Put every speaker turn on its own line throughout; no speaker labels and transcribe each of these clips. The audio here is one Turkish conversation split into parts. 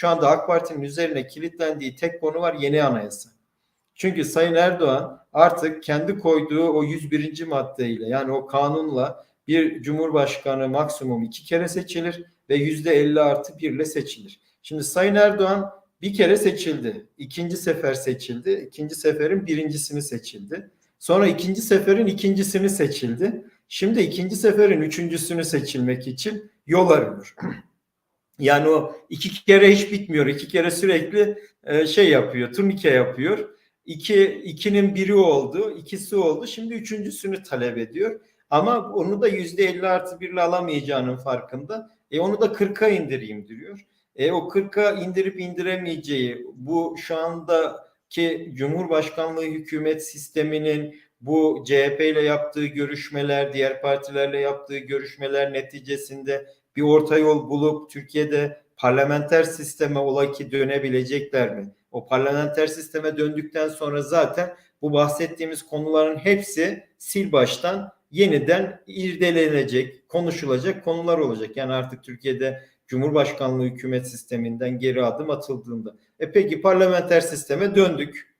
şu anda AK Parti'nin üzerine kilitlendiği tek konu var yeni anayasa. Çünkü Sayın Erdoğan artık kendi koyduğu o 101. maddeyle yani o kanunla bir cumhurbaşkanı maksimum iki kere seçilir ve yüzde 50 artı bir ile seçilir. Şimdi Sayın Erdoğan bir kere seçildi. ikinci sefer seçildi. İkinci seferin birincisini seçildi. Sonra ikinci seferin ikincisini seçildi. Şimdi ikinci seferin üçüncüsünü seçilmek için yol arıyor. Yani o iki kere hiç bitmiyor. İki kere sürekli e, şey yapıyor, turnike yapıyor. İki, ikinin biri oldu, ikisi oldu. Şimdi üçüncüsünü talep ediyor. Ama onu da yüzde elli artı birle alamayacağının farkında. E onu da 40'a indireyim diyor. E o 40'a indirip indiremeyeceği bu şu andaki Cumhurbaşkanlığı hükümet sisteminin bu CHP ile yaptığı görüşmeler, diğer partilerle yaptığı görüşmeler neticesinde bir orta yol bulup Türkiye'de parlamenter sisteme ola ki dönebilecekler mi? O parlamenter sisteme döndükten sonra zaten bu bahsettiğimiz konuların hepsi sil baştan yeniden irdelenecek, konuşulacak konular olacak. Yani artık Türkiye'de Cumhurbaşkanlığı hükümet sisteminden geri adım atıldığında. E peki parlamenter sisteme döndük.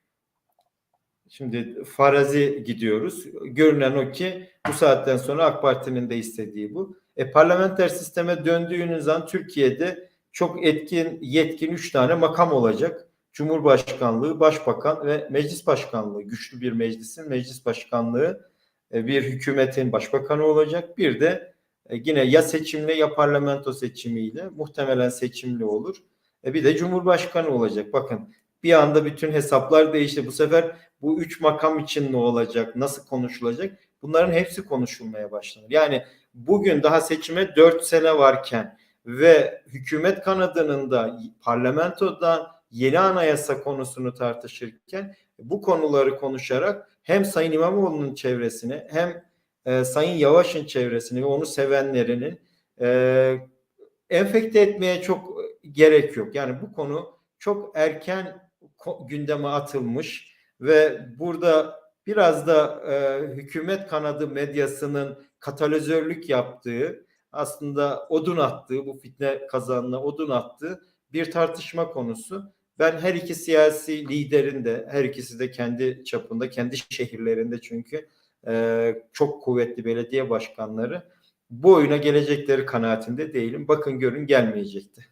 Şimdi farazi gidiyoruz. Görünen o ki bu saatten sonra AK Parti'nin de istediği bu. E, parlamenter sisteme döndüğünüz an Türkiye'de çok etkin, yetkin üç tane makam olacak. Cumhurbaşkanlığı, Başbakan ve Meclis Başkanlığı. Güçlü bir meclisin meclis başkanlığı, e, bir hükümetin başbakanı olacak. Bir de e, yine ya seçimle ya parlamento seçimiyle muhtemelen seçimli olur. E, bir de Cumhurbaşkanı olacak. Bakın bir anda bütün hesaplar değişti. Bu sefer bu üç makam için ne olacak, nasıl konuşulacak? Bunların hepsi konuşulmaya başlanır. Yani bugün daha seçime dört sene varken ve hükümet kanadının da parlamentodan yeni anayasa konusunu tartışırken bu konuları konuşarak hem Sayın İmamoğlu'nun çevresine hem e, Sayın Yavaş'ın çevresini ve onu sevenlerinin e, enfekte etmeye çok gerek yok. Yani bu konu çok erken gündeme atılmış ve burada biraz da e, hükümet kanadı medyasının katalizörlük yaptığı aslında odun attığı bu fitne kazanına odun attığı bir tartışma konusu. Ben her iki siyasi liderin de her ikisi de kendi çapında kendi şehirlerinde çünkü e, çok kuvvetli belediye başkanları bu oyuna gelecekleri kanaatinde değilim. Bakın görün gelmeyecekti.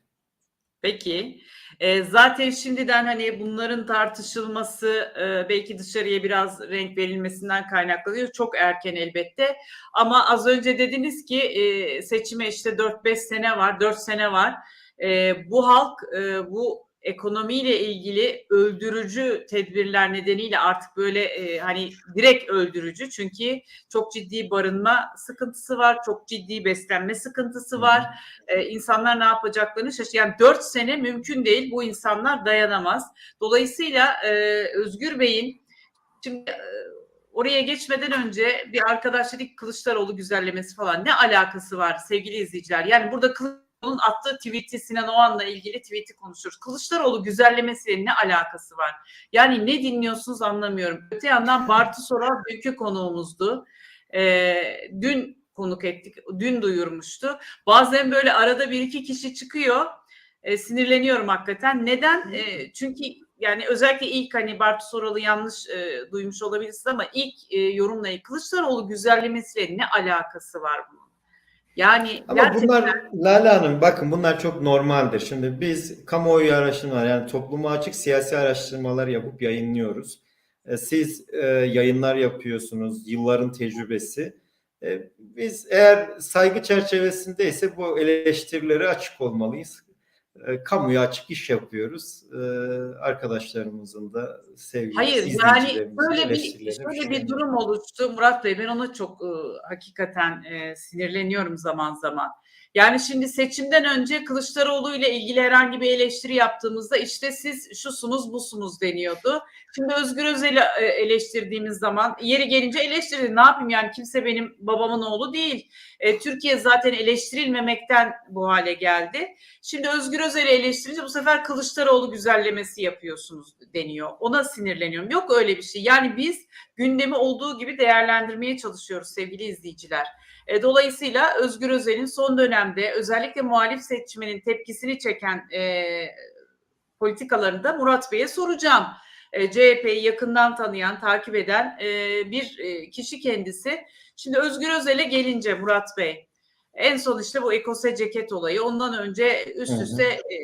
Peki. E, zaten şimdiden hani bunların tartışılması e, belki dışarıya biraz renk verilmesinden kaynaklanıyor. Çok erken elbette. Ama az önce dediniz ki e, seçime işte 4-5 sene var, 4 sene var. E, bu halk e, bu ekonomiyle ilgili öldürücü tedbirler nedeniyle artık böyle e, hani direkt öldürücü çünkü çok ciddi barınma sıkıntısı var, çok ciddi beslenme sıkıntısı var. E, insanlar ne yapacaklarını şaşırıyor. Yani dört sene mümkün değil. Bu insanlar dayanamaz. Dolayısıyla e, Özgür Bey'in şimdi e, oraya geçmeden önce bir arkadaş dedik Kılıçdaroğlu güzellemesi falan ne alakası var sevgili izleyiciler? Yani burada Kılıçdaroğlu onun attığı tweet'i Sinan Oğan'la ilgili tweet'i konuşuyoruz. Kılıçdaroğlu güzellemesiyle ne alakası var? Yani ne dinliyorsunuz anlamıyorum. Öte yandan Bartu Soral dünkü konuğumuzdu. Ee, dün konuk ettik. Dün duyurmuştu. Bazen böyle arada bir iki kişi çıkıyor. E, sinirleniyorum hakikaten. Neden? E, çünkü yani özellikle ilk hani Bartu Soral'ı yanlış e, duymuş olabilirsiniz ama ilk e, yorumlayı Kılıçdaroğlu güzellemesiyle ne alakası var bunun? Yani
Ama
gerçekten...
bunlar Lale Hanım bakın bunlar çok normaldir. Şimdi biz kamuoyu araştırmalar yani topluma açık siyasi araştırmalar yapıp yayınlıyoruz. E, Siz e, yayınlar yapıyorsunuz, yılların tecrübesi. E, Biz eğer saygı çerçevesindeyse bu eleştirilere açık olmalıyız. E, Kamuya açık iş yapıyoruz. E, Arkadaşlarımızın da sevgili
Hayır yani böyle bir şöyle bir durum oluştu Murat Bey ben ona çok e, hakikaten e, sinirleniyorum zaman zaman. Yani şimdi seçimden önce Kılıçdaroğlu ile ilgili herhangi bir eleştiri yaptığımızda işte siz şusunuz busunuz deniyordu. Şimdi Özgür Özel'i e, eleştirdiğimiz zaman yeri gelince eleştirdi. Ne yapayım yani kimse benim babamın oğlu değil. E, Türkiye zaten eleştirilmemekten bu hale geldi. Şimdi Özgür Özel'i eleştirince bu sefer Kılıçdaroğlu güzellemesi yapıyorsunuz deniyor. Ona sinirleniyorum. Yok öyle bir şey. Yani biz gündemi olduğu gibi değerlendirmeye çalışıyoruz sevgili izleyiciler. E, dolayısıyla Özgür Özel'in son dönemde özellikle muhalif seçmenin tepkisini çeken e, politikalarını da Murat Bey'e soracağım. E, CHP'yi yakından tanıyan, takip eden e, bir e, kişi kendisi. Şimdi Özgür Özel'e gelince Murat Bey, en son işte bu ekose ceket olayı. Ondan önce üst üste e,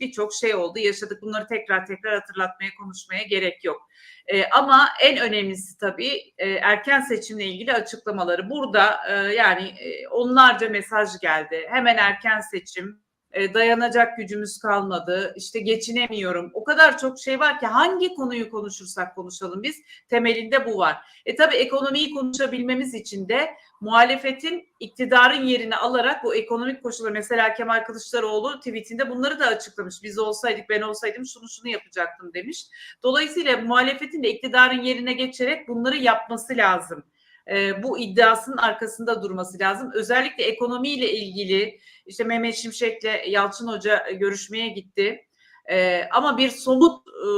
birçok şey oldu. Yaşadık. Bunları tekrar tekrar hatırlatmaya, konuşmaya gerek yok. E, ama en önemlisi tabii e, erken seçimle ilgili açıklamaları. Burada e, yani e, onlarca mesaj geldi. Hemen erken seçim, e, dayanacak gücümüz kalmadı, işte geçinemiyorum. O kadar çok şey var ki hangi konuyu konuşursak konuşalım biz temelinde bu var. E tabii ekonomiyi konuşabilmemiz için de muhalefetin iktidarın yerini alarak bu ekonomik koşulları mesela Kemal Kılıçdaroğlu tweetinde bunları da açıklamış. Biz olsaydık ben olsaydım şunu şunu yapacaktım demiş. Dolayısıyla muhalefetin de iktidarın yerine geçerek bunları yapması lazım. E, bu iddiasının arkasında durması lazım. Özellikle ekonomiyle ilgili işte Mehmet Şimşek'le Yalçın Hoca görüşmeye gitti. E, ama bir somut e,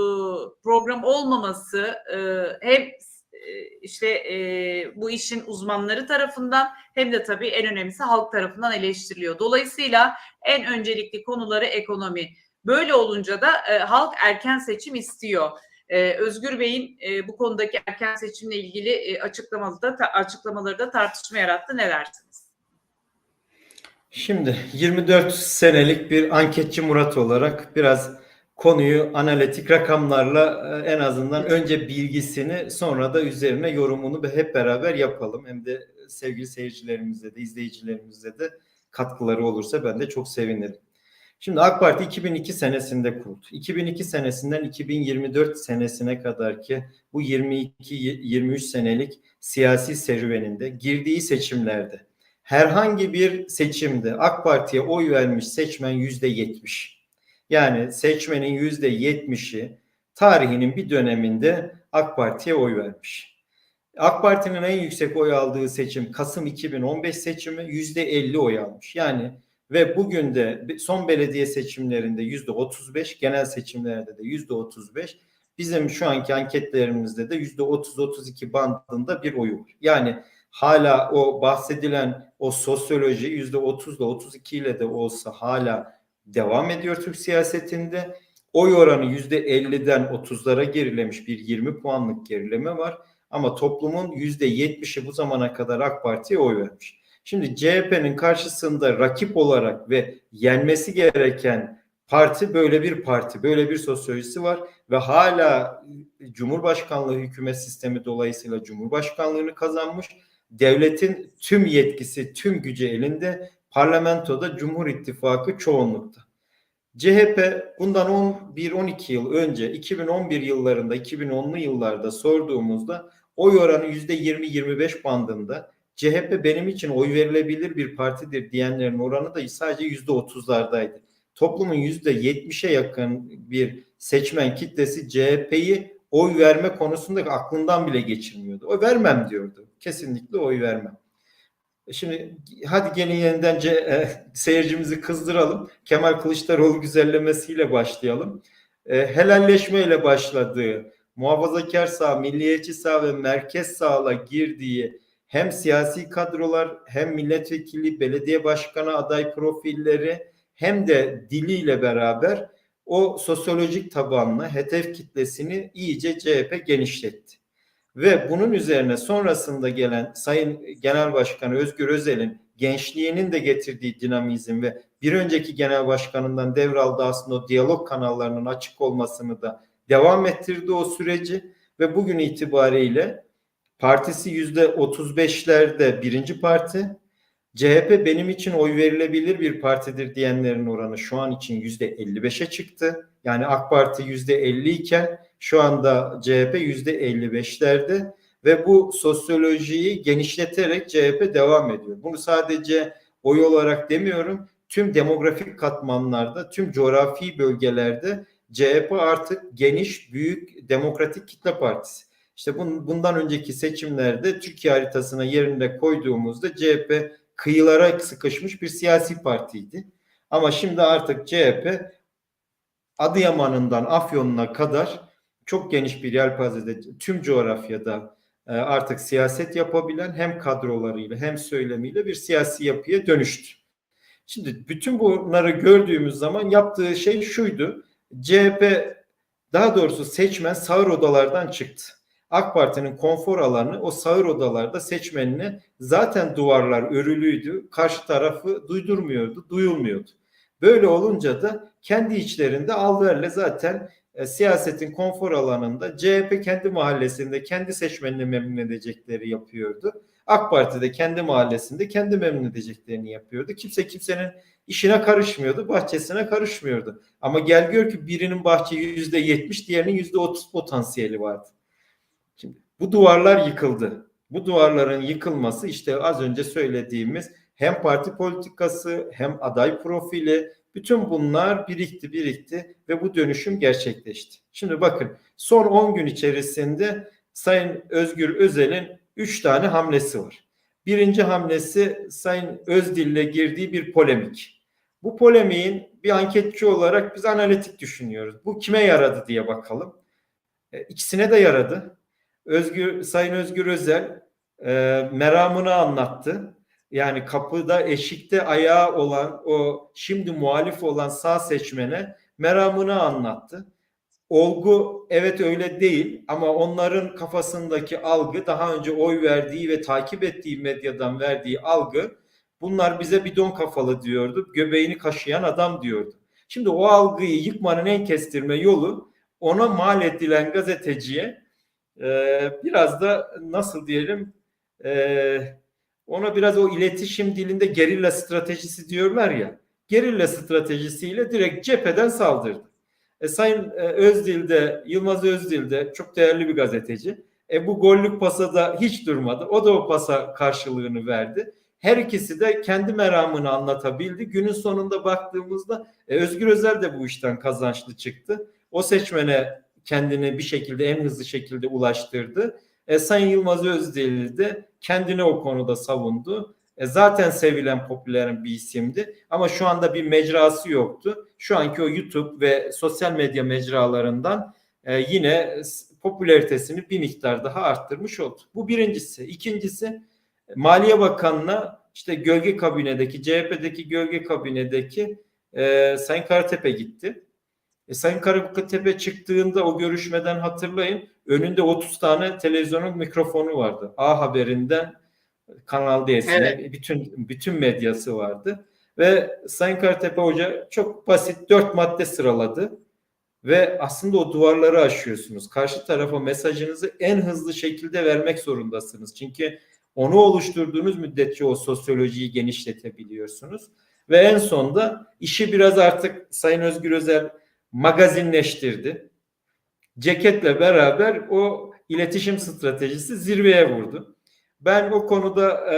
program olmaması e, hem e, işte e, bu işin uzmanları tarafından hem de tabii en önemlisi halk tarafından eleştiriliyor. Dolayısıyla en öncelikli konuları ekonomi. Böyle olunca da e, halk erken seçim istiyor. Ee, Özgür Bey'in e, bu konudaki erken seçimle ilgili e, açıklamaları da ta- açıklamaları da tartışma yarattı. Ne dersiniz?
Şimdi 24 senelik bir anketçi Murat olarak biraz konuyu analitik rakamlarla e, en azından önce bilgisini sonra da üzerine yorumunu hep beraber yapalım. Hem de sevgili seyircilerimize de izleyicilerimize de katkıları olursa ben de çok sevinirim. Şimdi AK Parti 2002 senesinde kuruldu. 2002 senesinden 2024 senesine kadar ki bu 22-23 senelik siyasi serüveninde girdiği seçimlerde herhangi bir seçimde AK Parti'ye oy vermiş seçmen yüzde yetmiş. Yani seçmenin yüzde yetmişi tarihinin bir döneminde AK Parti'ye oy vermiş. AK Parti'nin en yüksek oy aldığı seçim Kasım 2015 seçimi yüzde 50 oy almış. Yani ve bugün de son belediye seçimlerinde yüzde 35, genel seçimlerde de yüzde 35, bizim şu anki anketlerimizde de yüzde 30-32 bandında bir oyu var. Yani hala o bahsedilen o sosyoloji yüzde 30 ile 32 ile de olsa hala devam ediyor Türk siyasetinde. Oy oranı yüzde 50'den 30'lara gerilemiş bir 20 puanlık gerileme var. Ama toplumun yüzde 70'i bu zamana kadar AK Parti'ye oy vermiş. Şimdi CHP'nin karşısında rakip olarak ve yenmesi gereken parti böyle bir parti, böyle bir sosyolojisi var ve hala Cumhurbaşkanlığı hükümet sistemi dolayısıyla Cumhurbaşkanlığını kazanmış. Devletin tüm yetkisi, tüm gücü elinde. Parlamentoda Cumhur İttifakı çoğunlukta. CHP bundan 11-12 yıl önce 2011 yıllarında 2010'lu yıllarda sorduğumuzda oy oranı %20-25 bandında CHP benim için oy verilebilir bir partidir diyenlerin oranı da sadece %30'lardaydı. Toplumun %70'e yakın bir seçmen kitlesi CHP'yi oy verme konusunda aklından bile geçirmiyordu. O vermem diyordu. Kesinlikle oy vermem. Şimdi hadi gelin yeniden e, seyircimizi kızdıralım. Kemal Kılıçdaroğlu güzellemesiyle başlayalım. E, helalleşmeyle başladığı, muhafazakar sağ, milliyetçi sağ ve merkez sağla girdiği hem siyasi kadrolar hem milletvekili, belediye başkanı aday profilleri hem de diliyle beraber o sosyolojik tabanlı hedef kitlesini iyice CHP genişletti. Ve bunun üzerine sonrasında gelen Sayın Genel Başkanı Özgür Özel'in gençliğinin de getirdiği dinamizm ve bir önceki genel başkanından devraldığı aslında o diyalog kanallarının açık olmasını da devam ettirdi o süreci ve bugün itibariyle partisi yüzde 35'lerde birinci parti. CHP benim için oy verilebilir bir partidir diyenlerin oranı şu an için yüzde 55'e çıktı. Yani AK Parti yüzde 50 iken şu anda CHP yüzde 55'lerde ve bu sosyolojiyi genişleterek CHP devam ediyor. Bunu sadece oy olarak demiyorum. Tüm demografik katmanlarda, tüm coğrafi bölgelerde CHP artık geniş, büyük demokratik kitle partisi. İşte bundan önceki seçimlerde Türkiye haritasına yerinde koyduğumuzda CHP kıyılara sıkışmış bir siyasi partiydi. Ama şimdi artık CHP Adıyaman'ından Afyon'una kadar çok geniş bir yelpazede tüm coğrafyada e, artık siyaset yapabilen hem kadrolarıyla hem söylemiyle bir siyasi yapıya dönüştü. Şimdi bütün bunları gördüğümüz zaman yaptığı şey şuydu. CHP daha doğrusu seçmen sağır odalardan çıktı. AK Parti'nin konfor alanı o sağır odalarda seçmenine zaten duvarlar örülüydü. Karşı tarafı duydurmuyordu, duyulmuyordu. Böyle olunca da kendi içlerinde alverle zaten e, siyasetin konfor alanında CHP kendi mahallesinde kendi seçmenini memnun edecekleri yapıyordu. AK Parti de kendi mahallesinde kendi memnun edeceklerini yapıyordu. Kimse kimsenin işine karışmıyordu, bahçesine karışmıyordu. Ama gel gör ki birinin bahçe yüzde yetmiş, diğerinin yüzde otuz potansiyeli vardı. Şimdi bu duvarlar yıkıldı. Bu duvarların yıkılması işte az önce söylediğimiz hem parti politikası hem aday profili bütün bunlar birikti birikti ve bu dönüşüm gerçekleşti. Şimdi bakın son 10 gün içerisinde Sayın Özgür Özel'in 3 tane hamlesi var. Birinci hamlesi Sayın Özdil'le girdiği bir polemik. Bu polemiğin bir anketçi olarak biz analitik düşünüyoruz. Bu kime yaradı diye bakalım. E, ikisine de yaradı. Özgür Sayın Özgür Özel e, meramını anlattı. Yani kapıda eşikte ayağı olan o şimdi muhalif olan sağ seçmene meramını anlattı. Olgu evet öyle değil ama onların kafasındaki algı daha önce oy verdiği ve takip ettiği medyadan verdiği algı bunlar bize bidon kafalı diyordu. Göbeğini kaşıyan adam diyordu. Şimdi o algıyı yıkmanın en kestirme yolu ona mal edilen gazeteciye e, biraz da nasıl diyelim e, ona biraz o iletişim dilinde gerilla stratejisi diyorlar ya. Gerilla stratejisiyle direkt cepheden saldırdı. E, Sayın e, Özdil de, Yılmaz Özdil de çok değerli bir gazeteci. E, bu gollük pasa da hiç durmadı. O da o pasa karşılığını verdi. Her ikisi de kendi meramını anlatabildi. Günün sonunda baktığımızda e, Özgür Özel de bu işten kazançlı çıktı. O seçmene kendini bir şekilde en hızlı şekilde ulaştırdı. E, Sayın Yılmaz Özdil de kendini o konuda savundu. E, zaten sevilen popüler bir isimdi ama şu anda bir mecrası yoktu. Şu anki o YouTube ve sosyal medya mecralarından e, yine popülaritesini bir miktar daha arttırmış oldu. Bu birincisi. İkincisi Maliye Bakanı'na işte gölge kabinedeki CHP'deki gölge kabinedeki e, Sayın Karatepe gitti. E, Sayın Karatepe çıktığında o görüşmeden hatırlayın önünde 30 tane televizyonun mikrofonu vardı. A Haber'inden Kanal D'sine evet. bütün bütün medyası vardı. Ve Sayın Karatepe Hoca çok basit dört madde sıraladı. Ve aslında o duvarları aşıyorsunuz. Karşı tarafa mesajınızı en hızlı şekilde vermek zorundasınız. Çünkü onu oluşturduğunuz müddetçe o sosyolojiyi genişletebiliyorsunuz. Ve en sonda işi biraz artık Sayın Özgür Özel magazinleştirdi. Ceketle beraber o iletişim stratejisi zirveye vurdu. Ben o konuda e,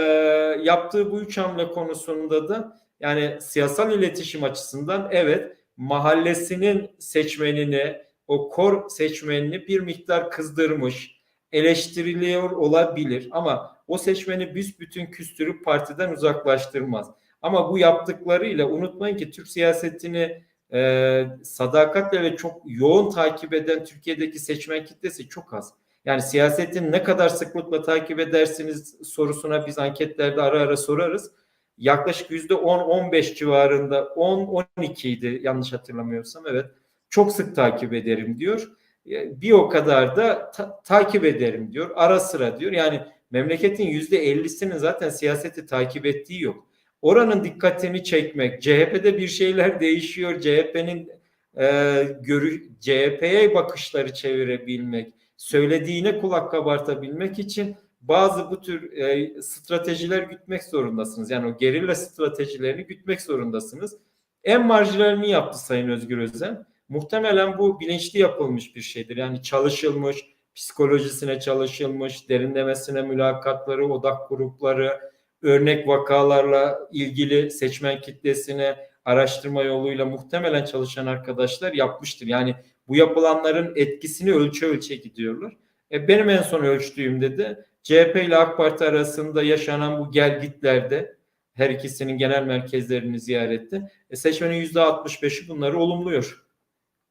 yaptığı bu üç hamle konusunda da yani siyasal iletişim açısından evet mahallesinin seçmenini o kor seçmenini bir miktar kızdırmış, eleştiriliyor olabilir ama o seçmeni büsbütün küstürüp partiden uzaklaştırmaz. Ama bu yaptıklarıyla unutmayın ki Türk siyasetini e, sadakatle ve çok yoğun takip eden Türkiye'deki seçmen kitlesi çok az. Yani siyasetin ne kadar sıklıkla takip edersiniz sorusuna biz anketlerde ara ara sorarız. Yaklaşık yüzde 10-15 civarında 10-12 idi yanlış hatırlamıyorsam evet. Çok sık takip ederim diyor. Bir o kadar da ta- takip ederim diyor. Ara sıra diyor. Yani memleketin yüzde 50'sinin zaten siyaseti takip ettiği yok. Oranın dikkatini çekmek, CHP'de bir şeyler değişiyor, CHP'nin e, görü CHP'ye bakışları çevirebilmek, söylediğine kulak kabartabilmek için bazı bu tür e, stratejiler gütmek zorundasınız. Yani o gerilla stratejilerini gütmek zorundasınız. En marjinalini yaptı Sayın Özgür Özel. Muhtemelen bu bilinçli yapılmış bir şeydir. Yani çalışılmış, psikolojisine çalışılmış, derinlemesine mülakatları, odak grupları, örnek vakalarla ilgili seçmen kitlesine araştırma yoluyla muhtemelen çalışan arkadaşlar yapmıştır. Yani bu yapılanların etkisini ölçe ölçe gidiyorlar. E benim en son ölçtüğümde de CHP ile AK Parti arasında yaşanan bu gelgitlerde her ikisinin genel merkezlerini ziyarette e seçmenin yüzde 65'i bunları olumluyor.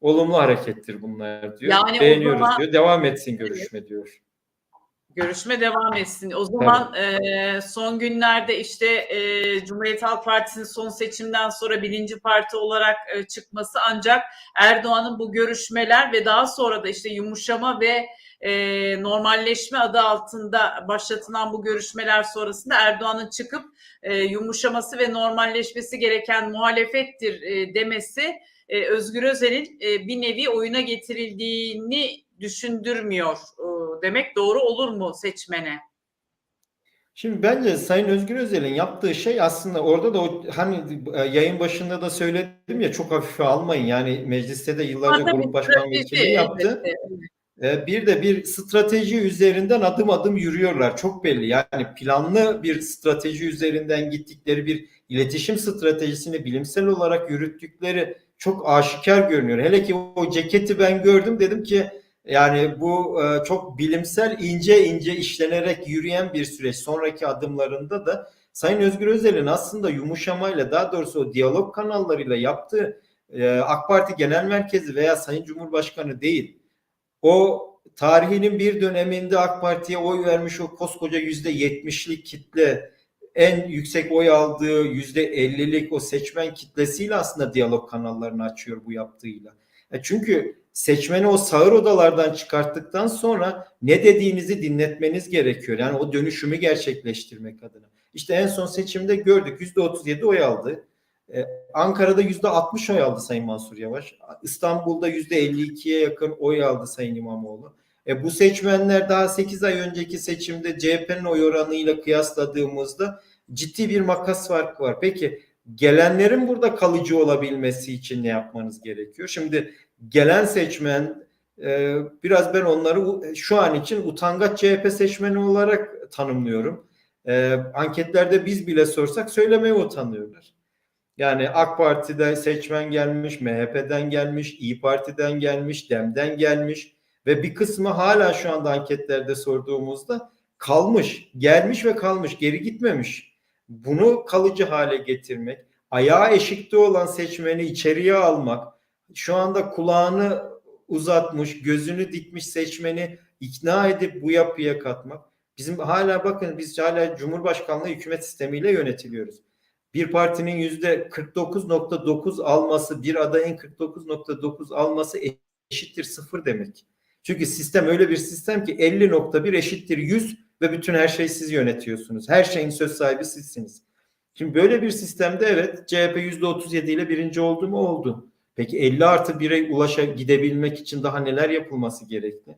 Olumlu harekettir bunlar diyor. Yani Beğeniyoruz zaman, diyor. Devam etsin görüşme diyor.
Görüşme devam etsin. O zaman e, son günlerde işte e, Cumhuriyet Halk Partisi'nin son seçimden sonra birinci parti olarak e, çıkması ancak Erdoğan'ın bu görüşmeler ve daha sonra da işte yumuşama ve e, normalleşme adı altında başlatılan bu görüşmeler sonrasında Erdoğan'ın çıkıp e, yumuşaması ve normalleşmesi gereken muhalefettir e, demesi e, Özgür Özel'in e, bir nevi oyuna getirildiğini düşündürmüyor e, demek doğru olur mu seçmene?
Şimdi bence Sayın Özgür Özel'in yaptığı şey aslında orada da o hani e, yayın başında da söyledim ya çok hafife almayın. Yani mecliste de yıllarca
Tabii,
grup başkan vekili yaptı.
elbette.
E, Bir de bir strateji üzerinden adım adım yürüyorlar. Çok belli. Yani planlı bir strateji üzerinden gittikleri bir iletişim stratejisini bilimsel olarak yürüttükleri çok aşikar görünüyor. Hele ki o ceketi ben gördüm dedim ki yani bu e, çok bilimsel ince ince işlenerek yürüyen bir süreç. Sonraki adımlarında da Sayın Özgür Özel'in aslında yumuşamayla daha doğrusu o diyalog kanallarıyla yaptığı e, AK Parti Genel Merkezi veya Sayın Cumhurbaşkanı değil o tarihinin bir döneminde AK Parti'ye oy vermiş o koskoca yüzde yetmişlik kitle en yüksek oy aldığı yüzde ellilik o seçmen kitlesiyle aslında diyalog kanallarını açıyor bu yaptığıyla. E çünkü seçmeni o sağır odalardan çıkarttıktan sonra ne dediğinizi dinletmeniz gerekiyor. Yani o dönüşümü gerçekleştirmek adına. İşte en son seçimde gördük yüzde otuz yedi oy aldı. Ee, Ankara'da yüzde 60 oy aldı Sayın Mansur Yavaş. İstanbul'da yüzde 52'ye yakın oy aldı Sayın İmamoğlu. E, bu seçmenler daha 8 ay önceki seçimde CHP'nin oy oranıyla kıyasladığımızda ciddi bir makas farkı var. Peki gelenlerin burada kalıcı olabilmesi için ne yapmanız gerekiyor? Şimdi gelen seçmen e, biraz ben onları şu an için utangaç CHP seçmeni olarak tanımlıyorum. E, anketlerde biz bile sorsak söylemeye utanıyorlar. Yani AK Parti'de seçmen gelmiş, MHP'den gelmiş, İyi Parti'den gelmiş, DEM'den gelmiş ve bir kısmı hala şu anda anketlerde sorduğumuzda kalmış, gelmiş ve kalmış, geri gitmemiş. Bunu kalıcı hale getirmek, ayağı eşikte olan seçmeni içeriye almak, şu anda kulağını uzatmış, gözünü dikmiş seçmeni ikna edip bu yapıya katmak. Bizim hala bakın biz hala Cumhurbaşkanlığı hükümet sistemiyle yönetiliyoruz bir partinin yüzde 49.9 alması, bir adayın 49.9 alması eşittir sıfır demek. Çünkü sistem öyle bir sistem ki 50.1 eşittir 100 ve bütün her şeyi siz yönetiyorsunuz. Her şeyin söz sahibi sizsiniz. Şimdi böyle bir sistemde evet CHP %37 ile birinci oldu mu oldu. Peki 50 artı 1'e ulaşa gidebilmek için daha neler yapılması gerekli?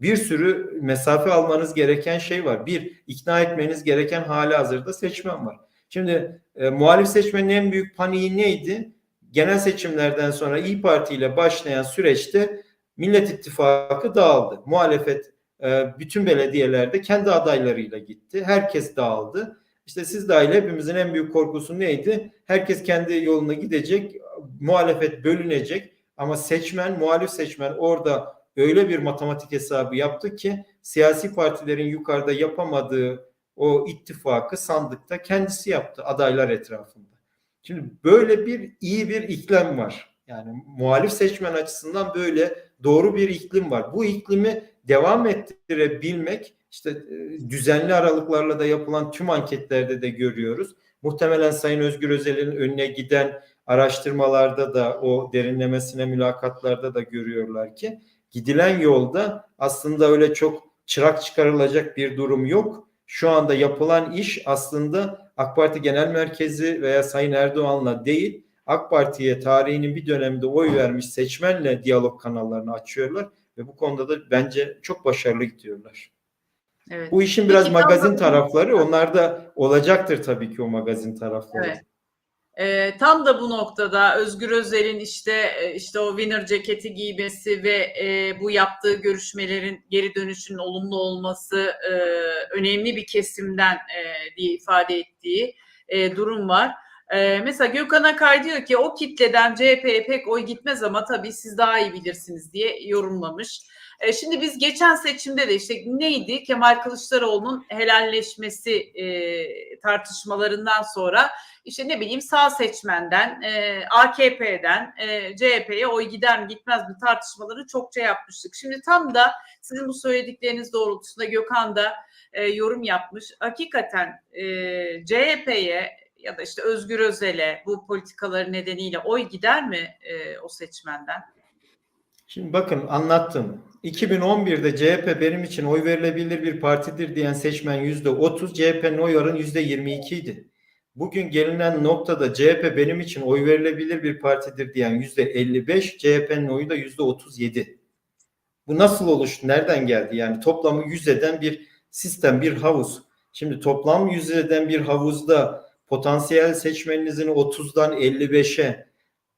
Bir sürü mesafe almanız gereken şey var. Bir, ikna etmeniz gereken hali hazırda seçmen var. Şimdi e, muhalif seçmenin en büyük paniği neydi? Genel seçimlerden sonra İyi Parti ile başlayan süreçte Millet İttifakı dağıldı. Muhalefet e, bütün belediyelerde kendi adaylarıyla gitti. Herkes dağıldı. İşte siz dahil hepimizin en büyük korkusu neydi? Herkes kendi yoluna gidecek, muhalefet bölünecek ama seçmen, muhalif seçmen orada öyle bir matematik hesabı yaptı ki siyasi partilerin yukarıda yapamadığı o ittifakı sandıkta kendisi yaptı adaylar etrafında. Şimdi böyle bir iyi bir iklim var. Yani muhalif seçmen açısından böyle doğru bir iklim var. Bu iklimi devam ettirebilmek işte e, düzenli aralıklarla da yapılan tüm anketlerde de görüyoruz. Muhtemelen Sayın Özgür Özel'in önüne giden araştırmalarda da o derinlemesine mülakatlarda da görüyorlar ki gidilen yolda aslında öyle çok çırak çıkarılacak bir durum yok şu anda yapılan iş aslında AK Parti Genel Merkezi veya Sayın Erdoğan'la değil AK Parti'ye tarihinin bir döneminde oy vermiş seçmenle diyalog kanallarını açıyorlar ve bu konuda da bence çok başarılı gidiyorlar.
Evet.
Bu işin biraz
Peki,
magazin tarafları onlarda olacaktır tabii ki o magazin tarafları.
Evet. Ee, tam da bu noktada Özgür Özel'in işte e, işte o winner ceketi giymesi ve e, bu yaptığı görüşmelerin geri dönüşünün olumlu olması e, önemli bir kesimden e, diye ifade ettiği e, durum var. Ee, mesela Gökhan Akay diyor ki o kitleden CHP'ye pek oy gitmez ama tabii siz daha iyi bilirsiniz diye yorumlamış. Ee, şimdi biz geçen seçimde de işte neydi Kemal Kılıçdaroğlu'nun helalleşmesi e, tartışmalarından sonra işte ne bileyim sağ seçmenden, e, AKP'den, e, CHP'ye oy gider mi gitmez mi tartışmaları çokça yapmıştık. Şimdi tam da sizin bu söyledikleriniz doğrultusunda Gökhan da e, yorum yapmış. Hakikaten e, CHP'ye ya da işte Özgür Özel'e bu politikaları nedeniyle oy gider mi e, o seçmenden?
Şimdi bakın anlattım. 2011'de CHP benim için oy verilebilir bir partidir diyen seçmen yüzde 30, CHP'nin oy oranı yüzde 22 idi. Bugün gelinen noktada CHP benim için oy verilebilir bir partidir diyen yüzde 55, CHP'nin oyu da yüzde 37. Bu nasıl oluştu? Nereden geldi? Yani toplamı yüz eden bir sistem, bir havuz. Şimdi toplam yüz eden bir havuzda potansiyel seçmeninizin 30'dan 55'e,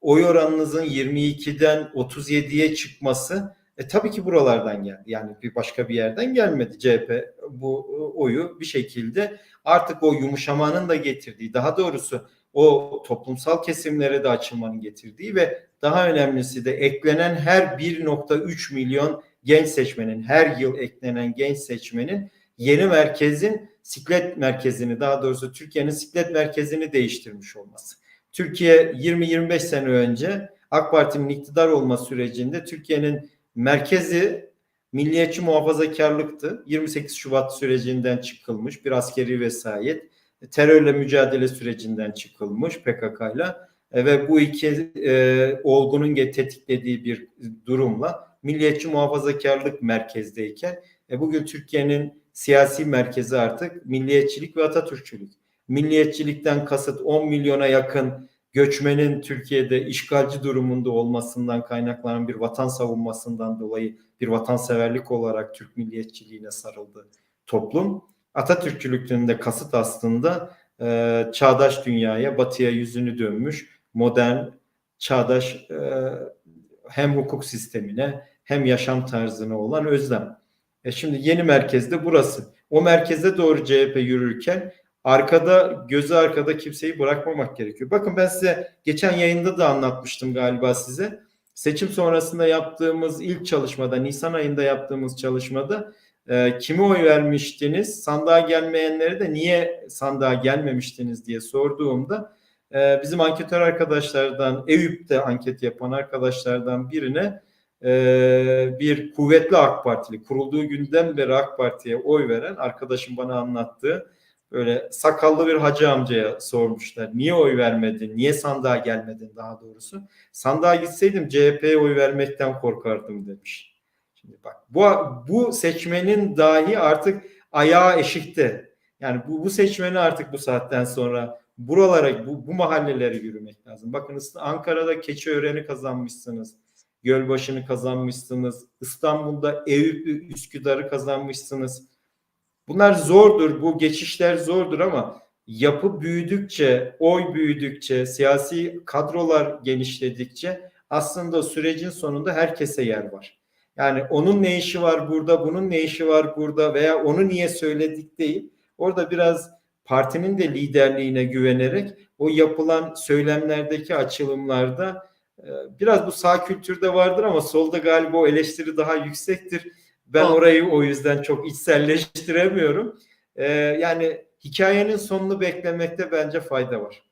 oy oranınızın 22'den 37'ye çıkması e, tabii ki buralardan geldi. Yani bir başka bir yerden gelmedi. CHP bu e, oyu bir şekilde artık o yumuşamanın da getirdiği, daha doğrusu o toplumsal kesimlere de açılmanın getirdiği ve daha önemlisi de eklenen her 1.3 milyon genç seçmenin, her yıl eklenen genç seçmenin yeni merkezin siklet merkezini, daha doğrusu Türkiye'nin siklet merkezini değiştirmiş olması. Türkiye 20-25 sene önce AK Parti'nin iktidar olma sürecinde Türkiye'nin merkezi milliyetçi muhafazakarlıktı. 28 Şubat sürecinden çıkılmış bir askeri vesayet. Terörle mücadele sürecinden çıkılmış PKK'yla e, ve bu iki e, olgunun tetiklediği bir durumla milliyetçi muhafazakarlık merkezdeyken e, bugün Türkiye'nin siyasi merkezi artık milliyetçilik ve Atatürkçülük. Milliyetçilikten kasıt 10 milyona yakın göçmenin Türkiye'de işgalci durumunda olmasından kaynaklanan bir vatan savunmasından dolayı bir vatanseverlik olarak Türk milliyetçiliğine sarıldı toplum. Atatürkçülükten de kasıt aslında e, çağdaş dünyaya, batıya yüzünü dönmüş, modern, çağdaş e, hem hukuk sistemine hem yaşam tarzına olan özlem. E şimdi yeni merkezde burası. O merkeze doğru CHP yürürken arkada gözü arkada kimseyi bırakmamak gerekiyor. Bakın ben size geçen yayında da anlatmıştım galiba size. Seçim sonrasında yaptığımız ilk çalışmada, Nisan ayında yaptığımız çalışmada e, kime oy vermiştiniz? Sandığa gelmeyenlere de niye sandığa gelmemiştiniz diye sorduğumda e, bizim anketör arkadaşlardan, Eyüp'te anket yapan arkadaşlardan birine e, bir kuvvetli AK Partili, kurulduğu günden beri AK Parti'ye oy veren arkadaşım bana anlattığı böyle sakallı bir hacı amcaya sormuşlar. Niye oy vermedin? Niye sandığa gelmedin daha doğrusu? Sandığa gitseydim CHP'ye oy vermekten korkardım demiş. Şimdi bak bu bu seçmenin dahi artık ayağı eşikte. Yani bu, bu seçmeni artık bu saatten sonra buralara bu, bu mahallelere yürümek lazım. Bakın Ankara'da Keçiören'i kazanmışsınız. Gölbaşı'nı kazanmışsınız. İstanbul'da Eyüp Üsküdar'ı kazanmışsınız. Bunlar zordur, bu geçişler zordur ama yapı büyüdükçe, oy büyüdükçe, siyasi kadrolar genişledikçe aslında sürecin sonunda herkese yer var. Yani onun ne işi var burada, bunun ne işi var burada veya onu niye söyledik değil. Orada biraz partinin de liderliğine güvenerek o yapılan söylemlerdeki açılımlarda biraz bu sağ kültürde vardır ama solda galiba o eleştiri daha yüksektir. Ben orayı o yüzden çok içselleştiremiyorum. Ee, yani hikayenin sonunu beklemekte bence fayda var.